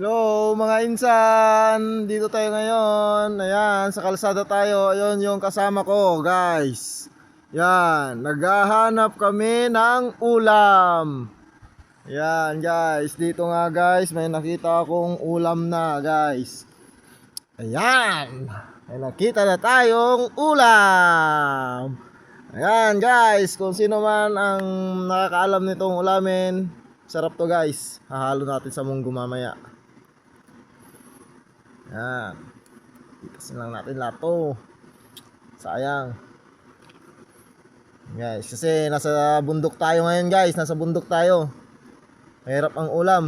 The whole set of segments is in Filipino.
Hello mga insan, dito tayo ngayon. Ayan, sa kalsada tayo. Ayun yung kasama ko, guys. Yan, naghahanap kami ng ulam. Yan, guys. Dito nga, guys, may nakita akong ulam na, guys. Ayan, may nakita na tayong ulam. Ayan, guys, kung sino man ang nakakaalam nitong ulamin, sarap to, guys. Hahalo natin sa munggo mamaya. Yan. Itasin lang natin lahat to. Sayang. Guys, kasi nasa bundok tayo ngayon guys. Nasa bundok tayo. Mahirap ang ulam.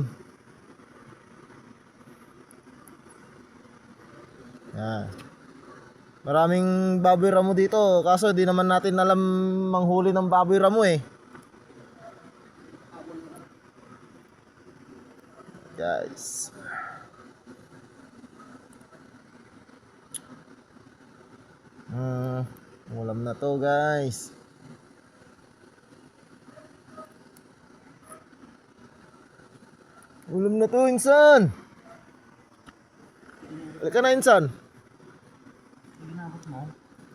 Yan. Maraming baboy ramo dito. Kaso di naman natin alam manghuli ng baboy ramo eh. Guys. Hmm, ulam na to guys. Ulam na to, insan. Halika na, insan.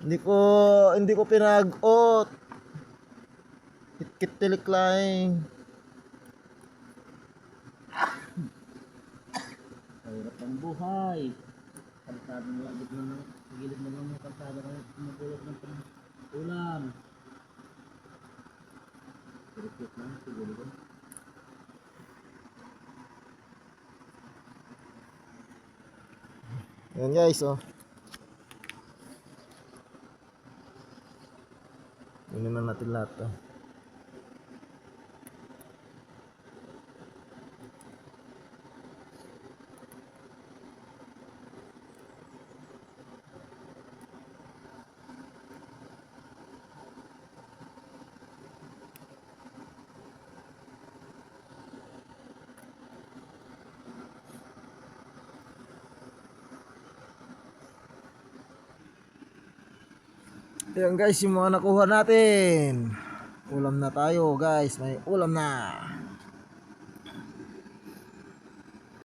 Hindi ko, hindi ko pinag-ot. Kitkit tilik lang. Hirap ang buhay. Kalsada mo lang, gilid mo, gilid mo lang yung kalsada kayo, kumagulot ng ulam. Hirap lang, siguro ko. Yan guys, oh. Na natin lahat to. Ayan guys, yung mga nakuha natin. Ulam na tayo guys, may ulam na.